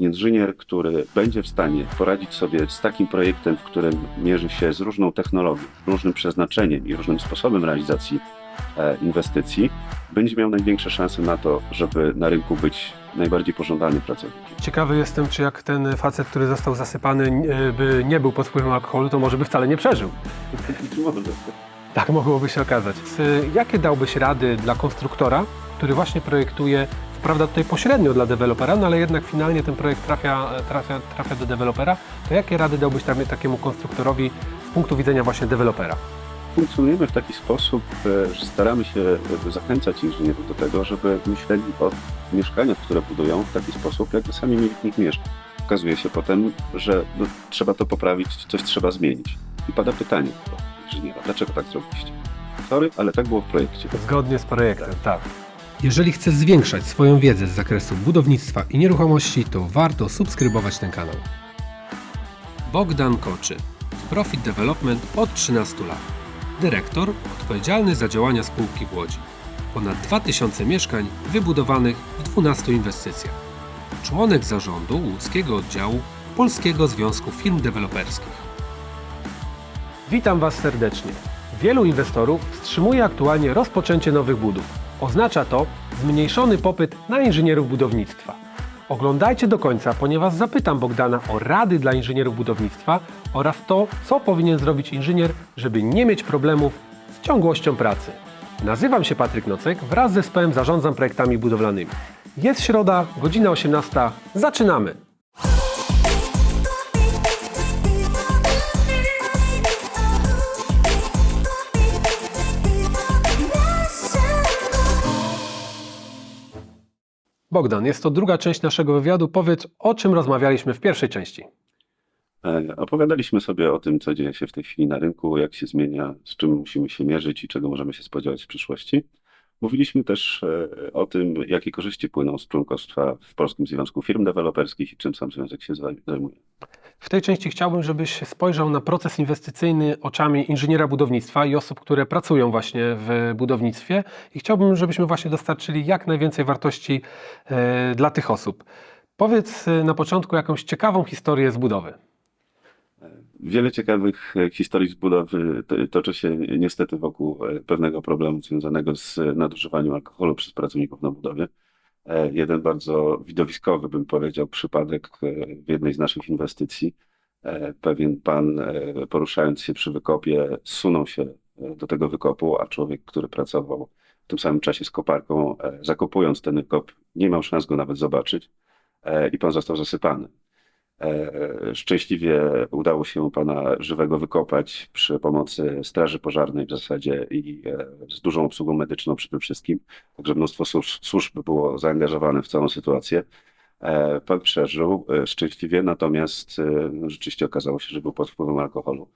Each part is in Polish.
Inżynier, który będzie w stanie poradzić sobie z takim projektem, w którym mierzy się z różną technologią, różnym przeznaczeniem i różnym sposobem realizacji e, inwestycji, będzie miał największe szanse na to, żeby na rynku być najbardziej pożądanym pracownikiem. Ciekawy jestem, czy jak ten facet, który został zasypany, e, by nie był pod wpływem alkoholu, to może by wcale nie przeżył. Może? Tak mogłoby się okazać. Jakie dałbyś rady dla konstruktora, który właśnie projektuje, co prawda tutaj pośrednio dla dewelopera, no ale jednak finalnie ten projekt trafia, trafia, trafia do dewelopera, to jakie rady dałbyś tam, takiemu konstruktorowi z punktu widzenia właśnie dewelopera? Funkcjonujemy w taki sposób, e, że staramy się e, zachęcać inżynierów do tego, żeby myśleli o mieszkaniach, które budują w taki sposób, jakby sami mieli w nich mieszkać. Okazuje się potem, że no, trzeba to poprawić, coś trzeba zmienić. I pada pytanie inżyniera, dlaczego tak zrobiliście? Sorry, ale tak było w projekcie. Zgodnie z projektem, tak. Jeżeli chcesz zwiększać swoją wiedzę z zakresu budownictwa i nieruchomości, to warto subskrybować ten kanał. Bogdan Koczy, Profit Development od 13 lat. Dyrektor odpowiedzialny za działania spółki w Łodzi. Ponad 2000 mieszkań wybudowanych w 12 inwestycjach. Członek zarządu łódzkiego oddziału Polskiego Związku Firm Deweloperskich. Witam Was serdecznie. Wielu inwestorów wstrzymuje aktualnie rozpoczęcie nowych budów. Oznacza to zmniejszony popyt na inżynierów budownictwa. Oglądajcie do końca, ponieważ zapytam Bogdana o rady dla inżynierów budownictwa oraz to, co powinien zrobić inżynier, żeby nie mieć problemów z ciągłością pracy. Nazywam się Patryk Nocek, wraz z zespołem zarządzam projektami budowlanymi. Jest środa, godzina 18. Zaczynamy! Bogdan, jest to druga część naszego wywiadu. Powiedz, o czym rozmawialiśmy w pierwszej części. E, Opowiadaliśmy sobie o tym, co dzieje się w tej chwili na rynku, jak się zmienia, z czym musimy się mierzyć i czego możemy się spodziewać w przyszłości. Mówiliśmy też e, o tym, jakie korzyści płyną z członkostwa w Polskim Związku Firm Deweloperskich i czym sam związek się zajmuje. W tej części chciałbym, żebyś spojrzał na proces inwestycyjny oczami inżyniera budownictwa i osób, które pracują właśnie w budownictwie i chciałbym, żebyśmy właśnie dostarczyli jak najwięcej wartości e, dla tych osób. Powiedz e, na początku jakąś ciekawą historię z budowy. Wiele ciekawych e, historii z budowy to- toczy się niestety wokół pewnego problemu związanego z nadużywaniem alkoholu przez pracowników na budowie. E, Jeden bardzo widowiskowy, bym powiedział, przypadek e, w jednej z naszych inwestycji. E, Pewien pan, poruszając się przy wykopie, zsunął się do tego wykopu, a człowiek, który pracował w tym samym czasie z koparką, zakopując ten wykop, nie miał szans go nawet zobaczyć i pan został zasypany. E, Szczęśliwie udało się pana żywego wykopać przy pomocy Straży Pożarnej w zasadzie i e, z dużą obsługą medyczną przede wszystkim. Także mnóstwo służ- służb było zaangażowane w całą sytuację. E, Pan przeżył szczęśliwie, natomiast no, rzeczywiście okazało się, że był pod wpływem alkoholu.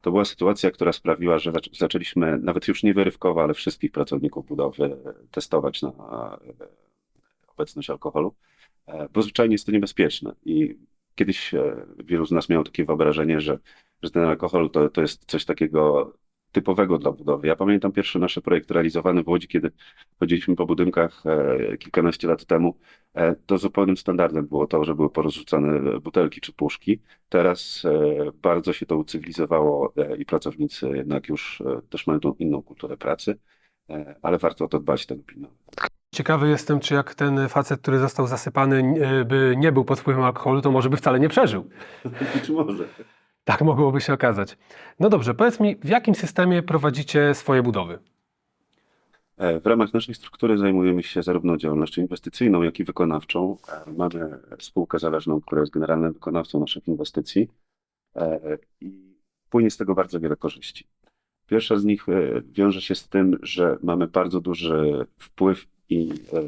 To była sytuacja, która sprawiła, że zac- zaczęliśmy nawet już nie wyrywkowo, ale wszystkich pracowników budowy testować na obecność alkoholu, bo zwyczajnie jest to niebezpieczne. I kiedyś e, wielu z nas miało takie wyobrażenie, że, że ten alkohol to, to jest coś takiego typowego dla budowy. Ja pamiętam pierwszy nasz projekt realizowany w Łodzi, kiedy chodziliśmy po budynkach e, kilkanaście lat temu. E, to zupełnym standardem było to, że były porozrzucane butelki czy puszki. Teraz bardzo się to ucywilizowało i pracownicy jednak już też mają tą inną kulturę pracy, ale warto o to dbać, tego pilnować. Ciekawy jestem, czy jak ten facet, który został zasypany, e, by nie był pod wpływem alkoholu, to może by wcale nie przeżył. Czy może? Tak mogłoby się okazać. No dobrze, powiedz mi, w jakim systemie prowadzicie swoje budowy? E, W ramach naszej struktury zajmujemy się zarówno działalnością inwestycyjną, jak i wykonawczą. E, Mamy spółkę zależną, która jest generalnym wykonawcą naszych inwestycji i płynie z tego bardzo wiele korzyści. Pierwsza z nich wiąże się z tym, że mamy bardzo duży wpływ i e,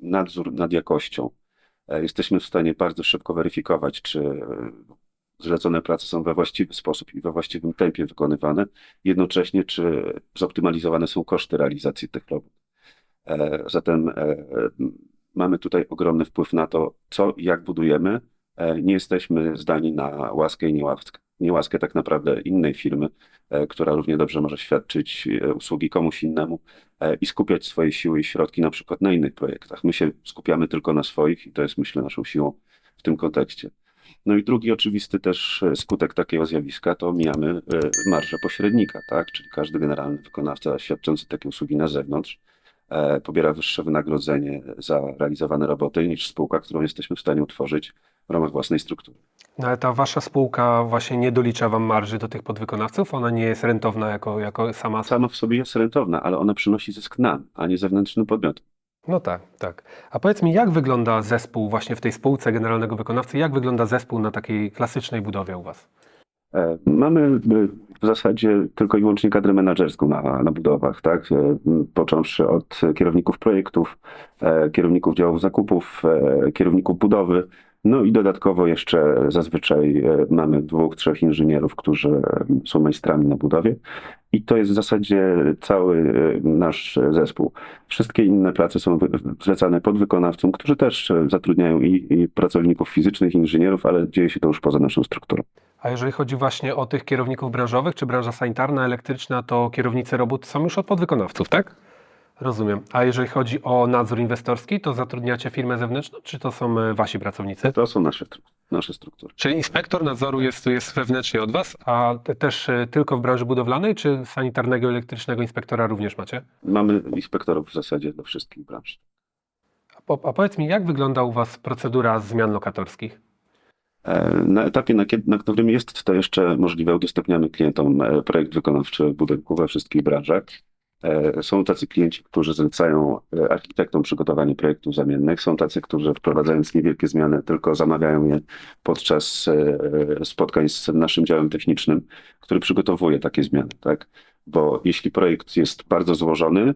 nadzór nad jakością. E, Jesteśmy w stanie bardzo szybko weryfikować, czy e, zlecone prace są we właściwy sposób i we właściwym tempie wykonywane, jednocześnie czy zoptymalizowane są koszty realizacji tych robót. Zatem mamy tutaj ogromny wpływ na to, co i jak budujemy. Nie jesteśmy zdani na łaskę i niełaskę, niełaskę tak naprawdę innej firmy, która równie dobrze może świadczyć usługi komuś innemu i skupiać swoje siły i środki na przykład na innych projektach. My się skupiamy tylko na swoich i to jest myślę naszą siłą w tym kontekście. No i drugi oczywisty też e, skutek takiego zjawiska to mijamy e, marżę pośrednika, tak? Czyli każdy generalny wykonawca świadczący takie usługi na zewnątrz e, pobiera wyższe wynagrodzenie za realizowane roboty niż spółka, którą jesteśmy w stanie utworzyć w ramach własnej struktury. No ale ta wasza spółka właśnie nie dolicza wam marży do tych podwykonawców? Ona nie jest rentowna jako, jako sama? Sama w sobie jest rentowna, ale ona przynosi zysk nam, a nie zewnętrznym podmiotom. No tak, tak. A powiedz mi, jak wygląda zespół właśnie w tej spółce generalnego wykonawcy? Jak wygląda zespół na takiej klasycznej budowie u was? E, Mamy e, w zasadzie tylko i wyłącznie kadrę menedżerską na, na budowach, tak? E, Począwszy od kierowników projektów, kierowników działów zakupów, kierowników budowy. No i dodatkowo jeszcze zazwyczaj e, mamy dwóch, trzech inżynierów, którzy e, są majstrami na budowie. I to jest w zasadzie cały e, nasz zespół. Wszystkie inne prace są zlecane podwykonawcom, którzy też zatrudniają i, i pracowników fizycznych, inżynierów, ale dzieje się to już poza naszą strukturą. A jeżeli chodzi właśnie o tych kierowników branżowych, czy branża sanitarna, elektryczna, to kierownicy robót są już od podwykonawców, tak? Rozumiem. A jeżeli chodzi o nadzór inwestorski, to zatrudniacie firmę zewnętrzną, czy to są e, wasi pracownicy? To są nasze, nasze struktury. Czyli inspektor nadzoru jest, jest wewnętrznie od was, a te, też e, tylko w branży budowlanej, czy sanitarnego, elektrycznego inspektora również macie? Mamy inspektorów w zasadzie do wszystkich branż. A, po, a powiedz mi, jak wygląda u was procedura zmian lokatorskich? E, Na etapie, na, kiedy, na którym jest to jeszcze możliwe, udostępniamy klientom projekt wykonawczy budynku we wszystkich branżach. E, Są tacy klienci, którzy zlecają e, architektom przygotowanie projektów zamiennych. Są tacy, którzy wprowadzając niewielkie zmiany, tylko zamawiają je podczas e, spotkań z naszym działem technicznym, który przygotowuje takie zmiany, tak? Bo jeśli projekt jest bardzo złożony,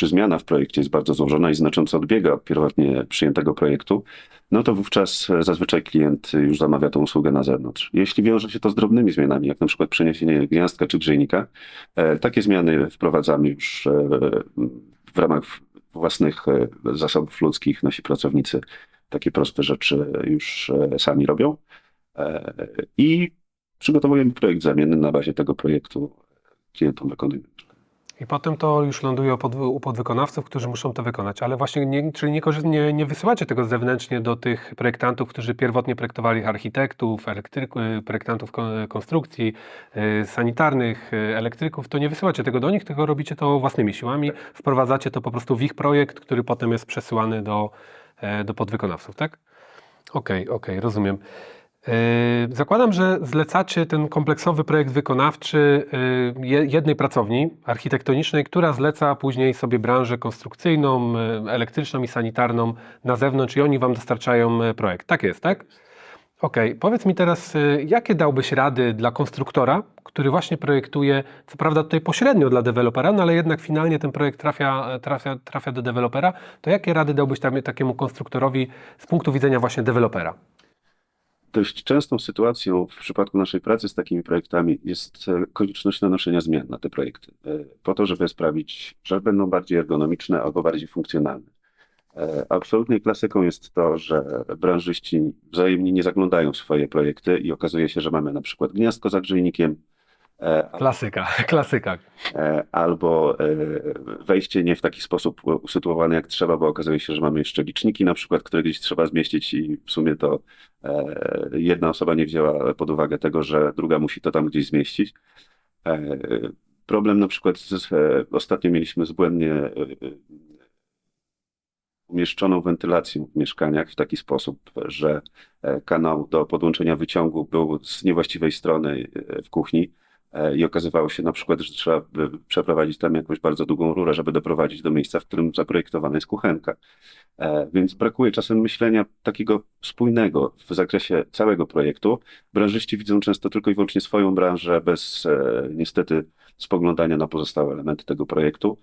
czy zmiana w projekcie jest bardzo złożona i znacząco odbiega od pierwotnie przyjętego projektu, no to wówczas zazwyczaj klient już zamawia tą usługę na zewnątrz. Jeśli wiąże się to z drobnymi zmianami, jak na przykład przeniesienie gniazdka czy grzejnika, e, takie zmiany wprowadzamy już e, w ramach własnych e, zasobów ludzkich. Nasi pracownicy takie proste rzeczy już sami robią. I przygotowujemy projekt zamienny na bazie tego projektu klientom wykonujemy. I potem to już ląduje u pod- u podwykonawców, którzy muszą to wykonać. Ale właśnie, nie, czyli nie, nie, nie wysyłacie tego zewnętrznie do tych projektantów, którzy pierwotnie projektowali architektów, elektryk- projektantów kon- konstrukcji, y, sanitarnych, y, elektryków, to nie wysyłacie tego do nich, tylko robicie to własnymi siłami, wprowadzacie to po prostu w ich projekt, który potem jest przesyłany do, e, do podwykonawców, tak? Okej, okej, rozumiem. Yy, Zakładam, że zlecacie ten kompleksowy projekt wykonawczy yy, je- jednej pracowni architektonicznej, która zleca później sobie branżę konstrukcyjną, yy, elektryczną i sanitarną na zewnątrz i oni wam dostarczają projekt. Tak jest, tak? Okej, powiedz mi teraz, jakie dałbyś rady dla konstruktora, który właśnie projektuje, co prawda tutaj pośrednio dla dewelopera, no ale jednak finalnie ten projekt trafia, trafia, trafia do dewelopera, to jakie rady dałbyś tam, takiemu konstruktorowi z punktu widzenia właśnie dewelopera? Dość częstą sytuacją w przypadku naszej pracy z takimi projektami jest e, konieczność nanoszenia zmian na te projekty, e, po to, żeby sprawić, że będą bardziej ergonomiczne albo bardziej funkcjonalne. E, Absolutnie klasyką jest to, że branżyści wzajemnie nie zaglądają w swoje projekty i okazuje się, że mamy na przykład gniazdko za grzejnikiem, e, Klasyka, klasyka. e, albo e, wejście nie w taki sposób usytuowane jak trzeba, bo okazuje się, że mamy jeszcze liczniki na przykład, które gdzieś trzeba zmieścić i w sumie to jedna osoba nie wzięła pod uwagę tego, że druga musi to tam gdzieś zmieścić. Problem na przykład z, ostatnio mieliśmy z błędnie umieszczoną wentylacją w mieszkaniach w taki sposób, że kanał do podłączenia wyciągu był z niewłaściwej strony w kuchni. E, I okazywało się na przykład, że trzeba przeprowadzić tam jakąś bardzo długą rurę, żeby doprowadzić do miejsca, w którym zaprojektowana jest kuchenka. E, Więc brakuje czasem myślenia takiego spójnego w zakresie całego projektu. Branżyści widzą często tylko i wyłącznie swoją branżę, bez e, niestety spoglądania na pozostałe elementy tego projektu.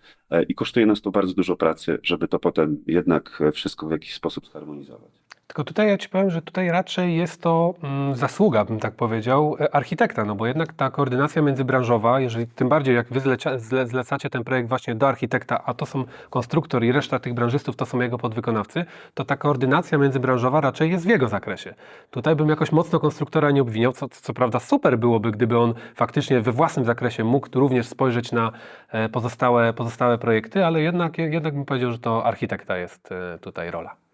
I kosztuje nas to bardzo dużo pracy, żeby to potem jednak wszystko w jakiś sposób zharmonizować. Tylko tutaj ja Ci powiem, że tutaj raczej jest to mm, zasługa, bym tak powiedział, e, architekta, no bo jednak ta koordynacja międzybranżowa, jeżeli tym bardziej jak Wy zlecia, zle, zlecacie ten projekt właśnie do architekta, a to są konstruktor i reszta tych branżystów to są jego podwykonawcy, to ta koordynacja międzybranżowa raczej jest w jego zakresie. Tutaj bym jakoś mocno konstruktora nie obwiniał, co, co prawda super byłoby, gdyby on faktycznie we własnym zakresie mógł również spojrzeć na e, pozostałe, pozostałe projekty, ale jednak, jednak bym powiedział, że to architekta jest e, tutaj rola.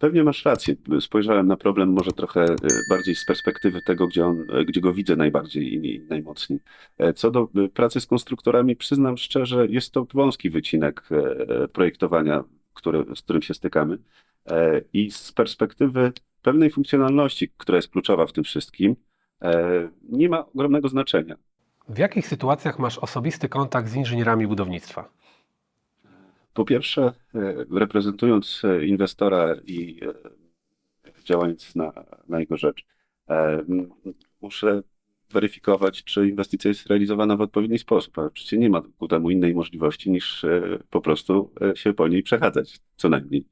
Pewnie masz rację. Spojrzałem na problem może trochę e, bardziej z perspektywy tego, gdzie, on, e, gdzie go widzę najbardziej i najmocniej. E, Co do pracy z konstruktorami, przyznam szczerze, jest to wąski wycinek projektowania, który, z którym się stykamy. I z perspektywy pewnej funkcjonalności, która jest kluczowa w tym wszystkim, nie ma ogromnego znaczenia. W jakich sytuacjach masz osobisty kontakt z inżynierami budownictwa? Po pierwsze, e, reprezentując e, inwestora i e, działając na, na jego rzecz, muszę weryfikować, czy inwestycja jest realizowana w odpowiedni sposób. A oczywiście nie ma ku temu innej możliwości niż e, po prostu e, się po niej przechadzać, co najmniej.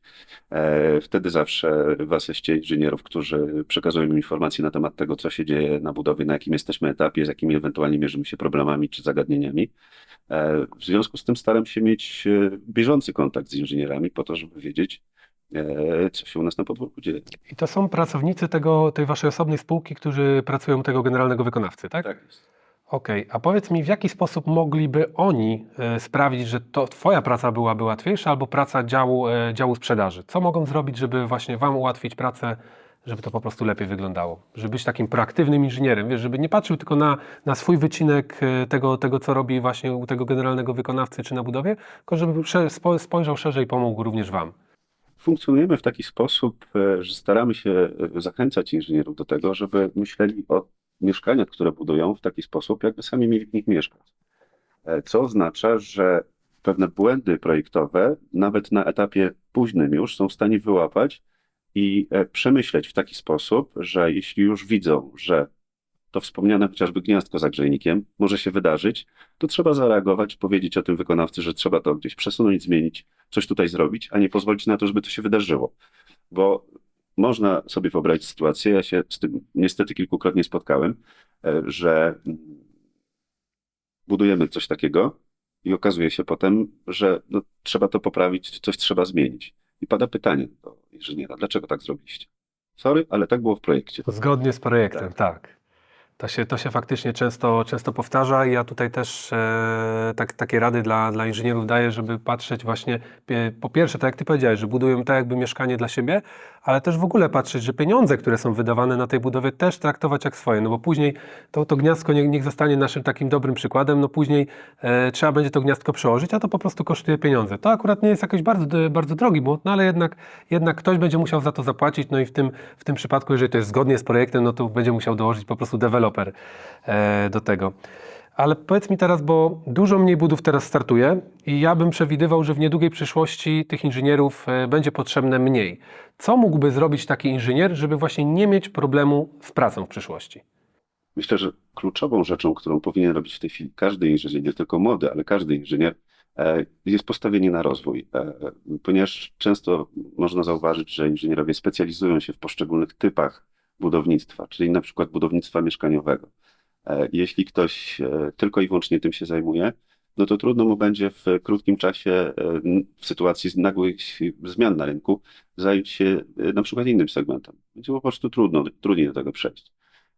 E, Wtedy zawsze w asyście inżynierów, którzy przekazują mi informacje na temat tego, co się dzieje na budowie, na jakim jesteśmy etapie, z jakimi ewentualnie mierzymy się problemami czy zagadnieniami. W związku z tym staram się mieć bieżący kontakt z inżynierami po to, żeby wiedzieć, co się u nas na podwórku dzieje. I to są pracownicy tego, tej waszej osobnej spółki, którzy pracują u tego generalnego wykonawcy, tak? jest. Okej, a powiedz mi, w jaki sposób mogliby oni e, sprawić, że to twoja praca byłaby łatwiejsza albo praca działu, e, działu sprzedaży? Co mogą zrobić, żeby właśnie wam ułatwić pracę, żeby to po prostu lepiej wyglądało? Żeby być takim proaktywnym inżynierem, wiesz, żeby nie patrzył tylko na, na swój wycinek e, tego, tego, co robi właśnie u tego generalnego wykonawcy czy na budowie, tylko żeby spojrzał szerzej i pomógł również wam. Funkcjonujemy w taki sposób, e, że staramy się e, zachęcać inżynierów do tego, żeby myśleli o mieszkaniach, które budują w taki sposób, jakby sami mieli w nich mieszkać. E, Co oznacza, że pewne błędy projektowe, nawet na etapie późnym już, są w stanie wyłapać i przemyśleć w taki sposób, że jeśli już widzą, że to wspomniane chociażby gniazdko za grzejnikiem może się wydarzyć, to trzeba zareagować, powiedzieć o tym wykonawcy, że trzeba to gdzieś przesunąć, zmienić, coś tutaj zrobić, a nie pozwolić na to, żeby to się wydarzyło. Bo można sobie wyobrazić sytuację, ja się z tym niestety kilkukrotnie spotkałem, e, że mm, budujemy coś takiego i okazuje się potem, że no, trzeba to poprawić, coś trzeba zmienić. I pada pytanie do inżyniera, dlaczego tak zrobiliście? Sorry, ale tak było w projekcie. Zgodnie z projektem, tak. To się, to się faktycznie często, często powtarza i ja tutaj też e, tak, takie rady dla, dla inżynierów daję, żeby patrzeć właśnie, e, po pierwsze, tak jak Ty powiedziałeś, że budują tak jakby mieszkanie dla siebie, ale też w ogóle patrzeć, że pieniądze, które są wydawane na tej budowie też traktować jak swoje, no bo później to, to gniazdko niech, niech zostanie naszym takim dobrym przykładem, no później e, trzeba będzie to gniazdko przełożyć, a to po prostu kosztuje pieniądze. To akurat nie jest jakoś bardzo, bardzo drogi błąd, no ale jednak, jednak ktoś będzie musiał za to zapłacić, no i w tym, w tym przypadku, jeżeli to jest zgodnie z projektem, no to będzie musiał dołożyć po prostu deweloper e, do tego. Ale powiedz mi teraz, bo dużo mniej budów teraz startuje i ja bym przewidywał, że w niedługiej przyszłości tych inżynierów e, będzie potrzebne mniej. Co mógłby zrobić taki inżynier, żeby właśnie nie mieć problemu z pracą w przyszłości? Myślę, że kluczową rzeczą, którą powinien robić w tej chwili każdy inżynier, nie tylko młody, ale każdy inżynier, e, jest postawienie na rozwój. Ponieważ często można zauważyć, że inżynierowie specjalizują się w poszczególnych typach budownictwa, czyli na przykład budownictwa mieszkaniowego. E, Jeśli ktoś e, tylko i wyłącznie tym się zajmuje, no to trudno mu będzie w krótkim czasie, e, w sytuacji nagłych zmian na rynku, zająć się na przykład innym segmentem. Będzie po prostu trudno, trudniej do tego przejść.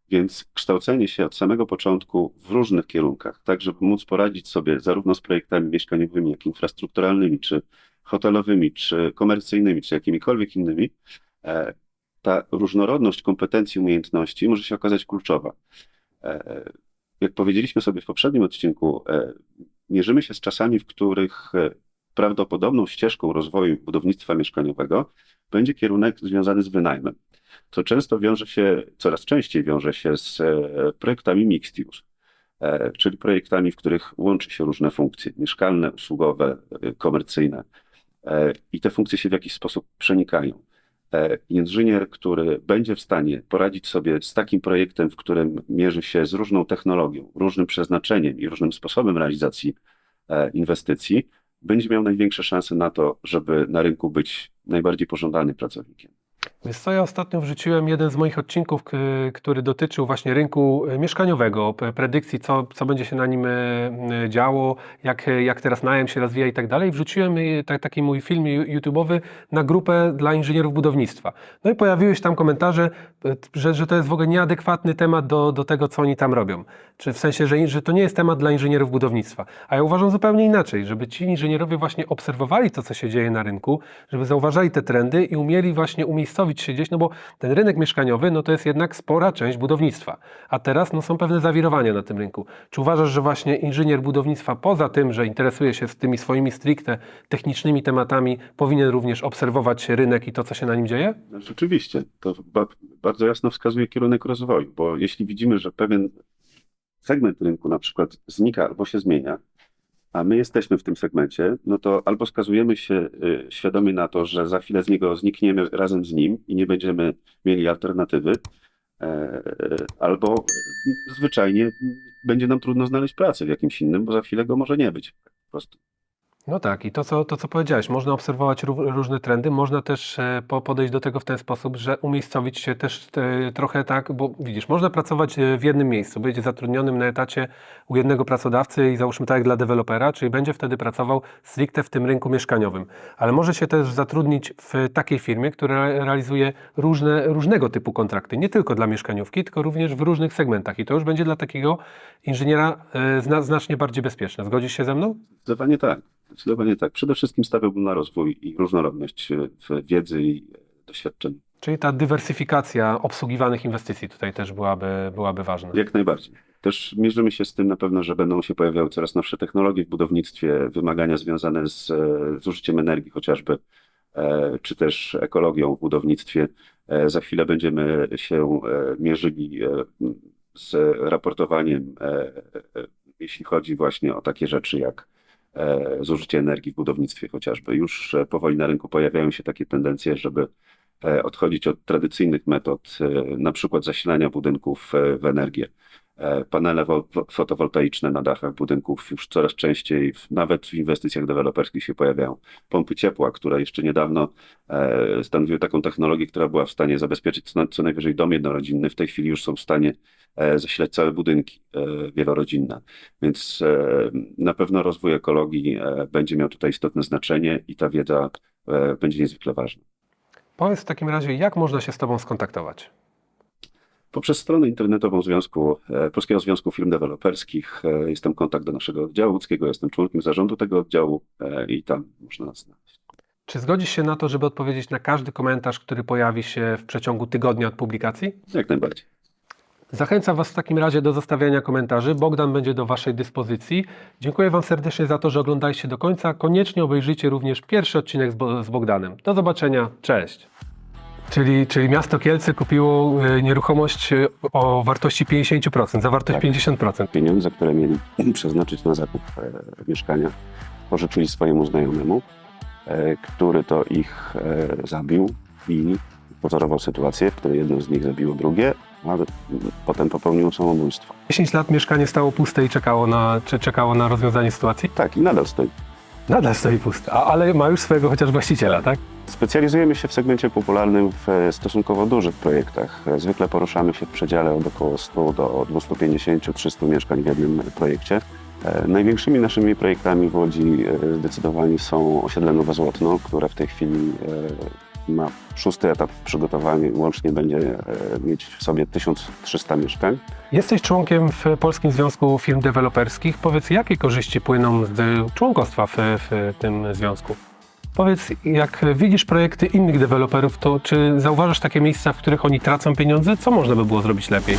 Więc kształcenie się od samego początku w różnych kierunkach, tak żeby móc poradzić sobie zarówno z projektami mieszkaniowymi, jak i infrastrukturalnymi, czy hotelowymi, czy komercyjnymi, czy jakimikolwiek innymi, ta różnorodność kompetencji umiejętności może się okazać kluczowa. E, Jak powiedzieliśmy sobie w poprzednim odcinku, e, mierzymy się z czasami, w których e, prawdopodobną ścieżką rozwoju budownictwa mieszkaniowego będzie kierunek związany z wynajmem co często wiąże się, coraz częściej wiąże się z projektami mixed use, czyli projektami, w których łączy się różne funkcje mieszkalne, usługowe, komercyjne i te funkcje się w jakiś sposób przenikają. E, Inżynier, który będzie w stanie poradzić sobie z takim projektem, w którym mierzy się z różną technologią, różnym przeznaczeniem i różnym sposobem realizacji e, inwestycji, będzie miał największe szanse na to, żeby na rynku być najbardziej pożądanym pracownikiem. Wiesz co, ja ostatnio wrzuciłem jeden z moich odcinków, który dotyczył właśnie rynku e, mieszkaniowego, predykcji, co, co będzie się na nim e, działo, jak, e, jak teraz najem się rozwija i tak dalej. Wrzuciłem ta- taki mój film YouTube'owy na grupę dla inżynierów budownictwa. No i pojawiły się tam komentarze, że, że to jest w ogóle nieadekwatny temat do, do tego, co oni tam robią. Czy w sensie, że, że to nie jest temat dla inżynierów budownictwa. A ja uważam zupełnie inaczej, żeby ci inżynierowie właśnie obserwowali to, co się dzieje na rynku, żeby zauważali te trendy i umieli właśnie umiejscowić się gdzieś, no bo ten rynek mieszkaniowy, no to jest jednak spora część budownictwa. A teraz no, są pewne zawirowania na tym rynku. Czy uważasz, że właśnie inżynier budownictwa, poza tym, że interesuje się z tymi swoimi stricte technicznymi tematami, powinien również obserwować rynek i to, co się na nim dzieje? No, Rzeczywiście, to ba bardzo jasno wskazuje kierunek rozwoju, bo jeśli widzimy, że pewien segment rynku na przykład znika albo się zmienia, a my jesteśmy w tym segmencie, no to albo skazujemy się y, świadomie na to, że za chwilę z niego znikniemy razem z nim i nie będziemy mieli alternatywy, e, albo zwyczajnie będzie nam trudno znaleźć pracę w jakimś innym, bo za chwilę go może nie być po prostu. No tak, i to co, to, co powiedziałeś, można obserwować ró- różne trendy, można też e, po, podejść do tego w ten sposób, że umiejscowić się też e, trochę tak, bo widzisz, można pracować e, w jednym miejscu, być zatrudnionym na etacie u jednego pracodawcy i załóżmy tak jak dla dewelopera, czyli będzie wtedy pracował stricte w tym rynku mieszkaniowym, ale może się też zatrudnić w takiej firmie, która realizuje różne, różnego typu kontrakty, nie tylko dla mieszkaniówki, tylko również w różnych segmentach i to już będzie dla takiego inżyniera e, zna, znacznie bardziej bezpieczne. Zgodzisz się ze mną? Zdecydowanie tak. Zdecydowanie tak. Przede wszystkim stawiałbym na rozwój i różnorodność e, w wiedzy i e, doświadczeniu. Czyli ta dywersyfikacja obsługiwanych inwestycji tutaj też byłaby, byłaby ważna. Jak najbardziej. Też mierzymy się z tym na pewno, że będą się pojawiały coraz nowsze technologie w budownictwie, wymagania związane z e, zużyciem energii chociażby, czy też ekologią w budownictwie. Za chwilę będziemy się mierzyli z raportowaniem, jeśli chodzi właśnie o takie rzeczy jak zużycie energii w budownictwie chociażby. Już e, powoli na rynku pojawiają się takie tendencje, żeby e, odchodzić od tradycyjnych metod, e, na przykład zasilania budynków e, w energię. E, Panele wo- wo- fotowoltaiczne na dachach budynków już coraz częściej, nawet w inwestycjach deweloperskich się pojawiają. Pompy ciepła, które jeszcze niedawno e, stanowiły taką technologię, która była w stanie zabezpieczyć co, najwyżej dom jednorodzinny, w tej chwili już są w stanie e, zasilać całe budynki wielorodzinne. Więc na pewno rozwój ekologii będzie miał tutaj istotne znaczenie i ta wiedza będzie niezwykle ważna. Powiedz w takim razie, jak można się z Tobą skontaktować? Poprzez stronę internetową Związku, e, Polskiego Związku Firm Deweloperskich e, jest tam kontakt do naszego oddziału łódzkiego, jestem członkiem zarządu tego oddziału e, i tam można nas znaleźć. Czy zgodzisz się na to, żeby odpowiedzieć na każdy komentarz, który pojawi się w przeciągu tygodnia od publikacji? Jak najbardziej. Zachęcam Was w takim razie do zostawiania komentarzy. Bogdan będzie do Waszej dyspozycji. Dziękuję Wam serdecznie za to, że oglądaliście do końca. Koniecznie obejrzyjcie również pierwszy odcinek z Bogdanem. Do zobaczenia. Cześć. Czyli, czyli miasto Kielce kupiło e, nieruchomość e, o wartości 50%, zawartość Tak. 50%. Pieniądze, które mieli przeznaczyć na zakup e, mieszkania, pożyczyli swojemu znajomemu, który to ich zabił i pozorował sytuację, w której jedno z nich zabiło drugie, a potem popełnił samobójstwo. 10 lat mieszkanie stało puste i czekało na, czekało na rozwiązanie sytuacji? Tak, i nadal stoi. Nadal stoi puste, a, ale ma już swojego chociaż właściciela, tak? Specjalizujemy się w segmencie popularnym w e, stosunkowo dużych projektach. E, Zwykle poruszamy się w przedziale od około 100 do 250-300 mieszkań w jednym projekcie. E, Największymi naszymi projektami w Łodzi zdecydowanie są osiedle Nowe Złotno, które w tej chwili ma szósty etap w przygotowaniu. Łącznie będzie e, mieć w sobie 1300 mieszkań. Jesteś członkiem w Polskim Związku Firm Deweloperskich. Powiedz, jakie korzyści płyną z członkostwa w, w tym związku? Powiedz, jak widzisz projekty innych deweloperów, to czy zauważasz takie miejsca, w których oni tracą pieniądze? Co można by było zrobić lepiej?